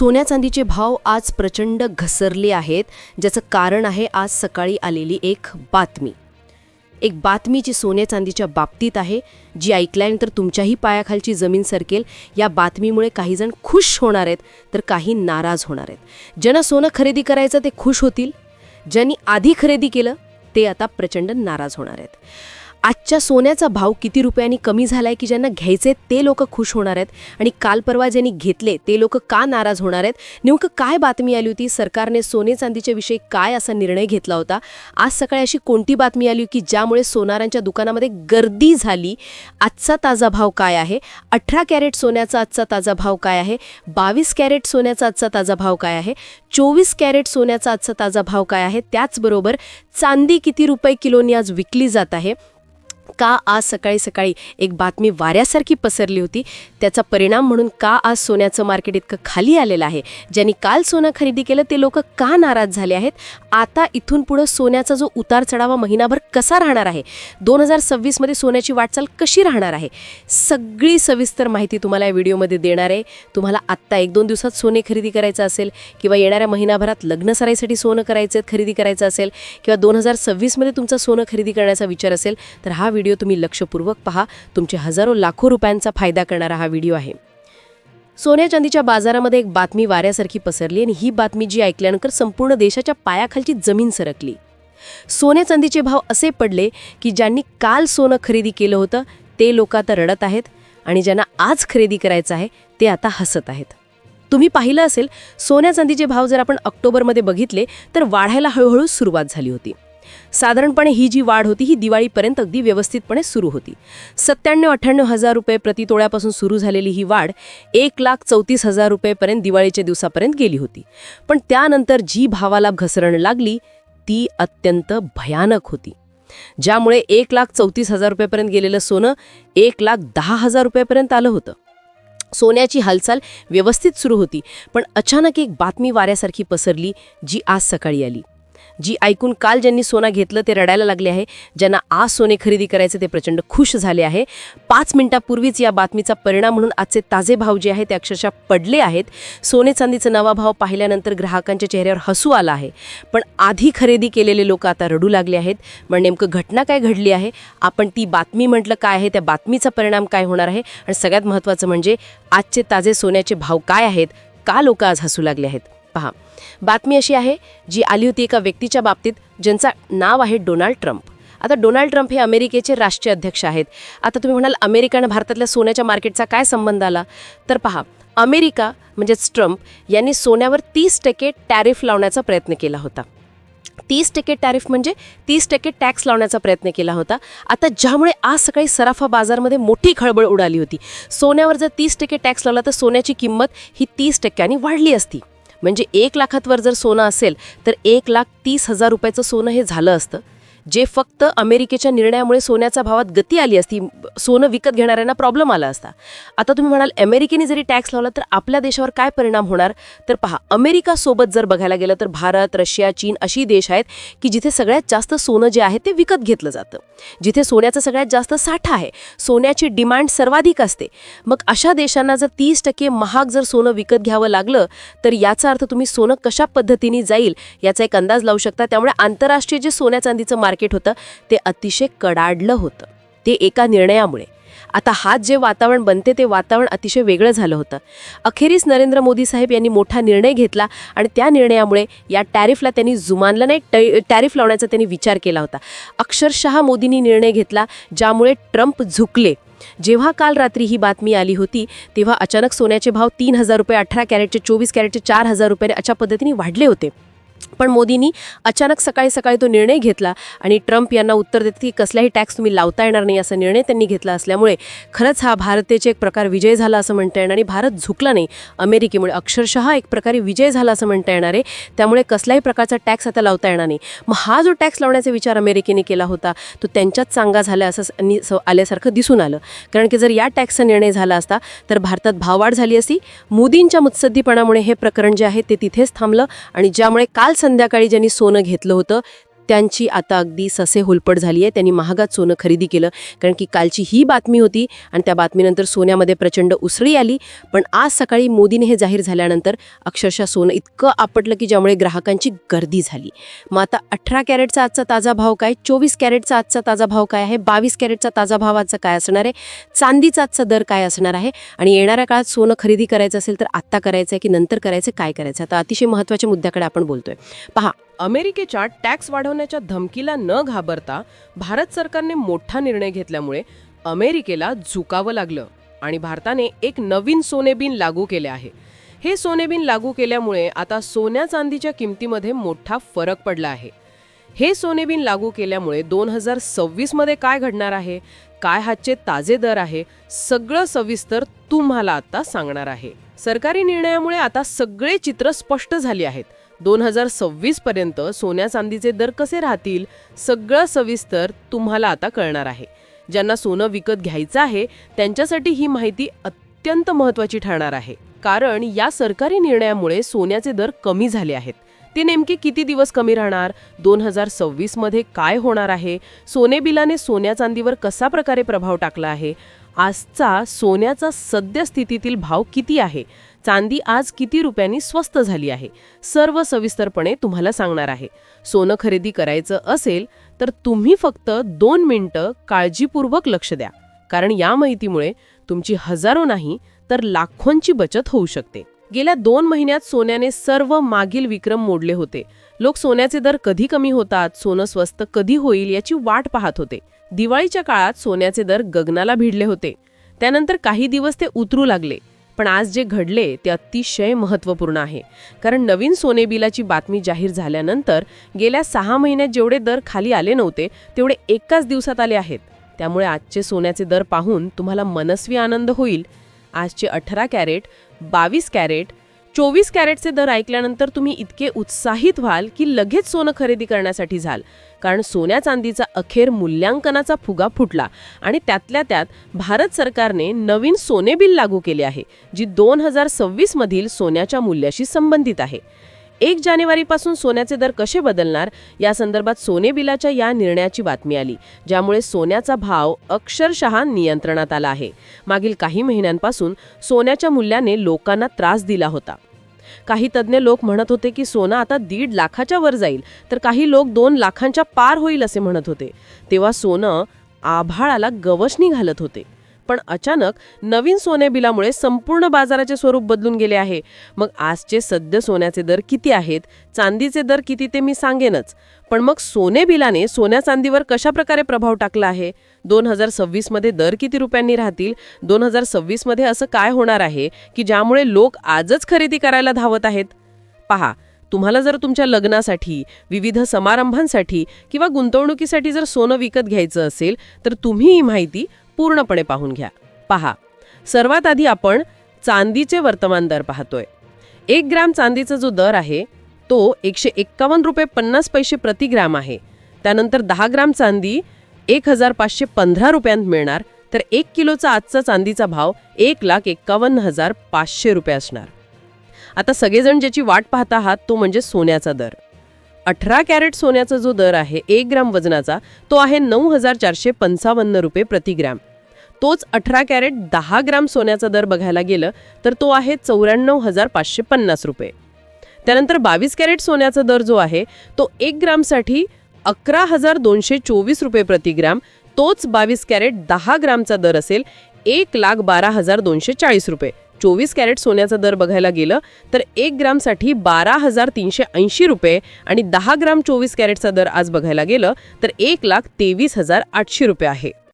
सोन्या चांदीचे भाव आज प्रचंड घसरले आहेत ज्याचं कारण आहे आज सकाळी आलेली एक बातमी. एक बातमी जी सोन्या चांदीच्या बाबतीत आहे जी ऐकल्यानंतर तुमच्याही पायाखालची जमीन सरकेल या बातमीमुळे काहीजण खुश होणार आहेत तर काही नाराज होणार आहेत. ज्यांना सोनं खरेदी करायचं ते खुश होतील ज्यांनी आधी खरेदी केलं ते आता प्रचंड नाराज होणार आहेत. आजच्या सोन्याचा भाव किती रुपयांनी कमी झालाय की ज्यांना घ्यायचे ते लोक खुश होणार आहेत आणि काल परवा ज्यांनी घेतले ते लोक का नाराज होणार आहेत? नेमकं काय बातमी आली होती? सरकारने सोने चांदीच्या विषयी काय असा निर्णय घेतला होता? आज सकाळी अशी कोणती बातमी आली की ज्यामुळे सोनारांच्या दुकानामध्ये गर्दी झाली? आजचा ताजा भाव काय आहे? अठरा कॅरेट सोन्याचा आजचा ताजा भाव काय आहे? बावीस कॅरेट सोन्याचा आजचा ताजा भाव काय आहे? चोवीस कॅरेट सोन्याचा आजचा ताजा भाव काय आहे? त्याचबरोबर चांदी किती रुपये किलोनी आज विकली जात आहे? का आज सकाळी सकाळी एक बातमी वाऱ्यासारखी पसरली होती. त्याचा परिणाम म्हणून का आज सोन्याचं मार्केट इतकं खाली आलेलं आहे? ज्यांनी काल सोनं खरेदी केलं ते लोक का नाराज झाले आहेत? आता इथून पुढं सोन्याचा जो उतार चढावा महिनाभर कसा राहणार आहे? दोन हजार सव्वीसमध्ये सोन्याची वाटचाल कशी राहणार आहे? सगळी सविस्तर माहिती तुम्हाला या व्हिडिओमध्ये देणार आहे. तुम्हाला आत्ता एक दोन दिवसात सोने खरेदी करायचं असेल किंवा येणाऱ्या महिनाभरात लग्न सराईसाठी सोनं करायचं खरेदी करायचं असेल किंवा दोन हजार सव्वीसमध्ये तुमचा सोनं खरेदी करण्याचा विचार असेल तर हा व्हिडिओ तुम्ही लक्षपूर्वक पहा. तुमचे हजारो लाखो रुपयांचा फायदा करणारा हा व्हिडिओ आहे. सोन्या चांदीच्या बाजारामध्ये एक बातमी वाऱ्यासारखी पसरली आणि ही बातमी जी ऐकल्यानंतर संपूर्ण देशाच्या पायाखालची जमीन सरकली. सोन्या चांदीचे भाव असे पडले की ज्यांनी काल सोनं खरेदी केलं होतं ते लोक आता रडत आहेत आणि ज्यांना आज खरेदी करायचं आहे ते आता हसत आहेत. तुम्ही पाहिलं असेल सोन्या चांदीचे भाव जर आपण ऑक्टोबरमध्ये बघितले तर वाढायला हळूहळू सुरुवात झाली होती. साधारणपणे ही जी वाढ होती ही दिवाळीपर्यंत अगदी व्यवस्थितपणे सुरू होती. सत्त्याण्णव अठ्ठ्याण्णव हजार रुपये प्रतितोळ्यापासून सुरू झालेली ही वाढ एक लाख चौतीस हजार रुपयेपर्यंत दिवाळीच्या दिवसापर्यंत गेली होती. पण त्यानंतर जी भावाला घसरण लागली ती अत्यंत भयानक होती. ज्यामुळे एक लाख चौतीस हजार रुपयेपर्यंत गेलेलं सोनं एक लाख दहा हजार रुपयेपर्यंत आलं होतं. सोन्याची हालचाल व्यवस्थित सुरू होती पण अचानक एक बातमी वाऱ्यासारखी पसरली जी आज सकाळी आली. जी ऐकून काल ज्यांनी सोना घेतलं ते रडायला लागले आहे ज्यांना आज सोने खरेदी करायचे ते प्रचंड खुश झाले आहे. पाच मिनिटापूर्वीच या बातमीचा परिणाम म्हणून आजचे ताजे भाव जे आहे ते अक्षरशः पडले आहेत. सोने चांदीचा नवा भाव पाहिल्यानंतर ग्राहकांच्या चेहऱ्यावर हसू आला आहे. पण आधी खरेदी केलेले लोक आता रडू लागले आहेत. मग नेमकं घटना काय घडली आहे? आपण ती बातमी म्हटलं काय आहे? त्या बातमीचा परिणाम काय होणार आहे? आणि सगळ्यात महत्त्वाचं म्हणजे आजचे ताजे सोन्याचे भाव काय आहेत? का लोक आज हसू लागले आहेत? पहा. बातमी अशी आहे जी आली होती एका व्यक्तीच्या बाबतीत ज्यांचं नाव आहे डोनाल्ड ट्रम्प. आता डोनाल्ड ट्रम्प हे अमेरिकेचे राष्ट्रीय अध्यक्ष आहेत. आता तुम्ही म्हणाल अमेरिका आणि भारतातल्या सोन्याच्या मार्केटचा काय संबंध आला? तर पहा अमेरिका म्हणजेच ट्रम्प यांनी सोन्यावर तीस टक्के टॅरिफ लावण्याचा प्रयत्न केला होता. तीस टक्के टॅरिफ म्हणजे तीस टक्के टॅक्स लावण्याचा प्रयत्न केला होता. आता ज्यामुळे आज सकाळी सराफा बाजारमध्ये मोठी खळबळ उडाली होती. सोन्यावर जर तीस टक्के टॅक्स लावला तर सोन्याची किंमत ही तीस टक्क्यांनी वाढली असती. म्हणजे एक लाखातवर जर सोनं असेल तर एक लाख तीस हजार रुपयाचं सोनं हे झालं असतं. जे फक्त अमेरिकेच्या निर्णयामुळे सोन्याच्या भावात गती आली असती सोनं विकत घेणाऱ्यांना प्रॉब्लेम आला असता. आता तुम्ही म्हणाल अमेरिकेने जरी टॅक्स लावला तर आपल्या देशावर काय परिणाम होणार? तर पहा अमेरिकासोबत जर बघायला गेलं तर भारत रशिया चीन अशी देश आहेत की जिथे सगळ्यात जास्त सोनं जे आहे ते विकत घेतलं जातं. जिथे सोन्याचा सगळ्यात जास्त साठा आहे सोन्याची डिमांड सर्वाधिक असते. मग अशा देशांना जर तीस टक्के महाग जर सोनं विकत घ्यावं लागलं तर याचा अर्थ तुम्ही सोनं कशा पद्धतीने जाईल याचा एक अंदाज लावू शकता. त्यामुळे आंतरराष्ट्रीय जे सोन्या चांदीचं मार्केट होतं ते अतिशय कडाडलं होतं. ते एका निर्णयामुळे. आता हात जे वातावरण बनते ते वातावरण अतिशय वेगळं झालं होतं. अखेरीस नरेंद्र मोदी साहेब यांनी मोठा निर्णय घेतला आणि त्या निर्णयामुळे या टॅरिफला त्यांनी जुमानलं नाही टॅरिफ लावण्याचा त्यांनी विचार केला होता. अक्षरशः मोदींनी निर्णय घेतला ज्यामुळे ट्रम्प झुकले. जेव्हा काल रात्री ही बातमी आली होती तेव्हा अचानक सोन्याचे भाव तीन हजार रुपये अठरा कॅरेटचे चोवीस कॅरेटचे चार हजार रुपये अशा पद्धतीने वाढले होते. पण मोदींनी अचानक सकाळी सकाळी तो निर्णय घेतला आणि ट्रम्प यांना उत्तर देत की कसलाही टॅक्स तुम्ही लावता येणार नाही असा निर्णय त्यांनी घेतला असल्यामुळे खरंच हा भारतेचे एक प्रकार विजय झाला असं म्हणता येणार आणि भारत झुकला नाही. अमेरिकेमुळे अक्षरशः एक प्रकारे विजय झाला असं म्हणता येणार आहे. त्यामुळे कसल्याही प्रकारचा टॅक्स आता लावता येणार नाही. मग हा जो टॅक्स लावण्याचा विचार अमेरिकेने केला होता तो त्यांच्याच चांगा झाला असं आल्यासारखं दिसून आलं. कारण की जर या टॅक्सचा निर्णय झाला असता तर भारतात भाववाढ झाली असती. मोदींच्या मुत्सद्दीपणामुळे हे प्रकरण जे आहे ते तिथेच थांबलं आणि ज्यामुळे काल संध्याकाळी ज्यांनी सोनं घेतलं होतं त्यांची आता अगदी ससे हुलपट झाली आहे. त्यांनी महागात सोनं खरेदी केलं. कारण की कालची ही बातमी होती आणि त्या बातमीनंतर सोन्यामध्ये प्रचंड उसळी आली. पण आज सकाळी मोदीने हे जाहीर झाल्यानंतर अक्षरशः सोनं इतकं आपटलं की ज्यामुळे ग्राहकांची गर्दी झाली. मग आता अठरा कॅरेटचा आजचा ताजा भाव काय? चोवीस कॅरेटचा आजचा ताजा भाव काय आहे? बावीस कॅरेटचा ताजा भाव आजचा काय असणार आहे? चांदीचा आजचा दर काय असणार आहे? आणि येणाऱ्या काळात सोनं खरेदी करायचं असेल तर आत्ता करायचं आहे की नंतर करायचं काय करायचं आता अतिशय महत्त्वाच्या मुद्द्याकडे आपण बोलतोय. पहा अमेरिकेच्या टॅक्स वाढवण्याच्या धमकीला न घाबरता भारत सरकारने मोठा निर्णय घेतल्यामुळे अमेरिकेला झुकावं लागलं आणि भारताने एक नवीन सोनेबीन लागू केले आहे. हे सोनेबीन लागू केल्यामुळे आता सोन्या चांदीच्या किमतीमध्ये मोठा फरक पडला आहे. हे सोनेबीन लागू केल्यामुळे दोन हजार सव्वीसमध्ये काय घडणार आहे काय हातचे ताजे दर आहे सगळं सविस्तर तुम्हाला आता सांगणार आहे. सरकारी निर्णयामुळे आता सगळे चित्र स्पष्ट झाली आहेत. दोन हजार सव्वीस पर्यंत सोन्या चांदीचे दर कसे राहतील सगळं सविस्तर तुम्हाला आता कळणार आहे. ज्यांना सोनं विकत घ्यायचं आहे त्यांच्यासाठी ही माहिती अत्यंत महत्त्वाची ठरणार आहे. कारण या सरकारी निर्णयामुळे सोन्याचे दर कमी झाले आहेत. ते नेमके किती दिवस कमी राहणार दोन हजार सव्वीसमध्ये काय होणार आहे सोने बिलाने सोन्या चांदीवर कसा प्रकारे प्रभाव टाकला आहे आजचा सोन्याचा सद्यस्थितीतील भाव किती आहे चांदी आज किती रुपयांनी स्वस्त झाली आहे? सर्व सविस्तरपणे तुम्हाला सांगणार आहे. सोनं खरेदी करायचं असेल तर तुम्ही फक्त दोन मिनटं काळजीपूर्वक लक्ष द्या. कारण या माहितीमुळे तुमची हजारो नाही तर लाखोंची बचत होऊ शकते. गेल्या दोन महिन्यात सोन्याने सर्व मागील विक्रम मोडले होते. लोक सोन्याचे दर कधी कमी होतात सोनं स्वस्त कधी होईल याची वाट पाहत होते. दिवाळीच्या काळात सोन्याचे दर गगनाला भिडले होते. त्यानंतर काही दिवस ते उतरू लागले. पण आज जे घडले ते अतिशय महत्त्वपूर्ण आहे. कारण नवीन सोने बिलाची बातमी जाहीर झाल्यानंतर गेल्या सहा महिन्यात जेवढे दर खाली आले नव्हते तेवढे एकाच दिवसात आले आहेत. त्यामुळे आजचे सोन्याचे दर पाहून तुम्हाला मनस्वी आनंद होईल. आजचे अठरा कॅरेट बावीस कॅरेट चोवीस कॅरेटचे दर ऐकल्यानंतर तुम्ही इतके उत्साहित व्हाल की लगेच सोनं खरेदी करण्यासाठी झाल. कारण सोन्या चांदीचा अखेर मूल्यांकनाचा फुगा फुटला आणि त्यातल्या त्यात भारत सरकारने नवीन सोने बिल लागू केले आहे जी दोन हजार सव्वीसमधील सोन्याच्या मूल्याशी संबंधित आहे. एक जानेवारीपासून सोन्याचे दर कसे बदलणार? या संदर्भात सोने बिलाच्या या निर्णयाची बातमी आली ज्यामुळे सोन्याचा भाव अक्षरशः नियंत्रणात आला आहे. मागील काही महिन्यांपासून सोन्याच्या मूल्याने लोकांना त्रास दिला होता. काही तज्ज्ञ लोक म्हणत होते की सोनं आता दीड लाखाच्या वर जाईल तर काही लोक दोन लाखांच्या पार होईल असे म्हणत होते. तेव्हा सोनं आभाळाला गवसणी घालत होते. पण अचानक नवीन सोने बिलामुळे संपूर्ण बाजाराचे स्वरूप बदलून गेले आहे. मग आजचे सद्य सोन्याचे दर किती आहेत? चांदीचे दर किती ते मी सांगेनच. पण मग सोने बिलाने सोन्या चांदीवर कशा प्रकारे प्रभाव टाकला आहे? दोन हजार सव्वीसमध्ये दर किती रुपयांनी राहतील? दोन हजार सव्वीसमध्ये असं काय होणार आहे की ज्यामुळे लोक आजच खरेदी करायला धावत आहेत? पहा तुम्हाला जर तुमच्या लग्नासाठी विविध समारंभांसाठी किंवा गुंतवणुकीसाठी जर सोनं विकत घ्यायचं असेल तर तुम्ही ही माहिती पूर्णपणे पाहून घ्या. पहा सर्वात आधी आपण चांदीचे वर्तमान दर पाहतोय. एक ग्रॅम चांदीचा जो दर आहे तो एकशे एक्कावन्न रुपये पन्नास पैसे प्रति ग्रॅम आहे. त्यानंतर दहा ग्रॅम चांदी एक हजार पाचशे पंधरा रुपयांत मिळणार तर एक किलोचा आजचा चांदीचा भाव एक लाख एक्कावन्न हजार पाचशे रुपये असणार. आता सगळेजण ज्याची वाट पाहत आहात तो म्हणजे सोन्याचा दर. अठरा कॅरेट सोन्याचा जो दर आहे एक ग्रॅम वजनाचा तो आहे नऊ हजार चारशे पंचावन्न रुपये प्रतिग्रॅम तोच अठरा कॅरेट दहा ग्राम सोन्याचा दर बघायला गेलं तर तो आहे चौऱ्याण्णव हजार पाचशे पन्नास रुपये. त्यानंतर बावीस कॅरेट सोन्याचा दर जो आहे तो एक ग्रामसाठी अकरा हजार दोनशे चोवीस रुपये प्रतिग्राम तोच बावीस कॅरेट दहा ग्रामचा दर असेल एक लाख बारा हजार दोनशे चाळीस रुपये. चोवीस कॅरेट सोन्याचा दर बघायला गेलं तर एक ग्रामसाठी बारा हजार तीनशे ऐंशी रुपये आणि दहा ग्राम चोवीस कॅरेटचा दर आज बघायला गेलं तर एक लाख तेवीस हजार आठशे रुपये आहे.